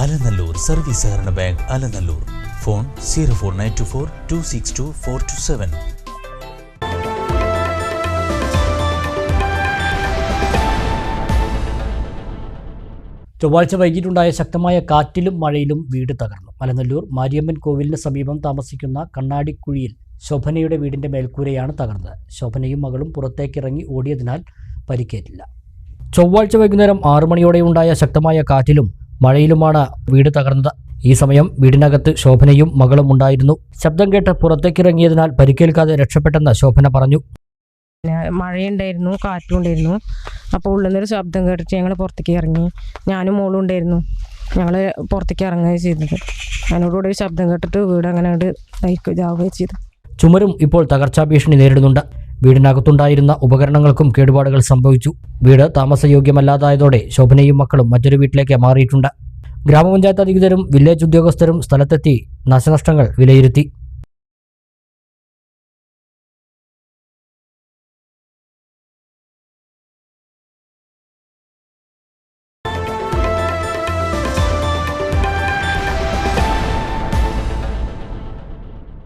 Alanallur service സഹകരണ bank Alanallur. Phone zero four nine two four two six two four two seven. ചൊവ്വാഴ്ച വൈകിട്ടുണ്ടായ ശക്തമായ കാറ്റിലും മഴയിലും വീട് തകർന്നു. മലനല്ലൂർ മാരിയമ്മൻ കോവിലിന് സമീപം താമസിക്കുന്ന കണ്ണാടിക്കുഴിയിൽ ശോഭനയുടെ വീടിന്റെ മേൽക്കൂരയാണ് തകർന്നത്. ശോഭനയും മകളും പുറത്തേക്കിറങ്ങി ഓടിയതിനാൽ പരിക്കേറ്റില്ല. ചൊവ്വാഴ്ച വൈകുന്നേരം ആറു മണിയോടെയുണ്ടായ ശക്തമായ കാറ്റിലും മഴയിലുമാണ് വീട് തകർന്നത്. ഈ സമയം വീടിനകത്ത് ശോഭനയും മകളും ഉണ്ടായിരുന്നു. ശബ്ദം കേട്ട് പുറത്തേക്കിറങ്ങിയതിനാൽ പരിക്കേൽക്കാതെ രക്ഷപ്പെട്ടെന്ന് ശോഭന പറഞ്ഞു. മഴയുണ്ടായിരുന്നു കാറ്റും ഉണ്ടായിരുന്നു. അപ്പോൾ ഉള്ളിൽ നിന്നൊരു ശബ്ദം കേട്ടിട്ട് ഞങ്ങൾ പുറത്തേക്ക് ഇറങ്ങി. ഞാനും മോളും ഉണ്ടായിരുന്നു. ഞങ്ങൾ പുറത്തേക്ക് ഇറങ്ങുകയാണ് ചെയ്തത്. അതിനോടുകൂടി ശബ്ദം കേട്ടിട്ട് വീട് അങ്ങനെ ഇതാവുകയും ചെയ്തു ചുമരും ഇപ്പോൾ തകർച്ചാ ഭീഷണി നേരിടുന്നുണ്ട്. വീടിനകത്തുണ്ടായിരുന്ന ഉപകരണങ്ങൾക്കും കേടുപാടുകൾ സംഭവിച്ചു. വീട് താമസയോഗ്യമല്ലാതായതോടെ ശോഭനയും മക്കളും മറ്റൊരു വീട്ടിലേക്ക് മാറിയിട്ടുണ്ട്. ഗ്രാമപഞ്ചായത്ത് അധികൃതരും വില്ലേജ് ഉദ്യോഗസ്ഥരും സ്ഥലത്തെത്തി നാശനഷ്ടങ്ങൾ വിലയിരുത്തി.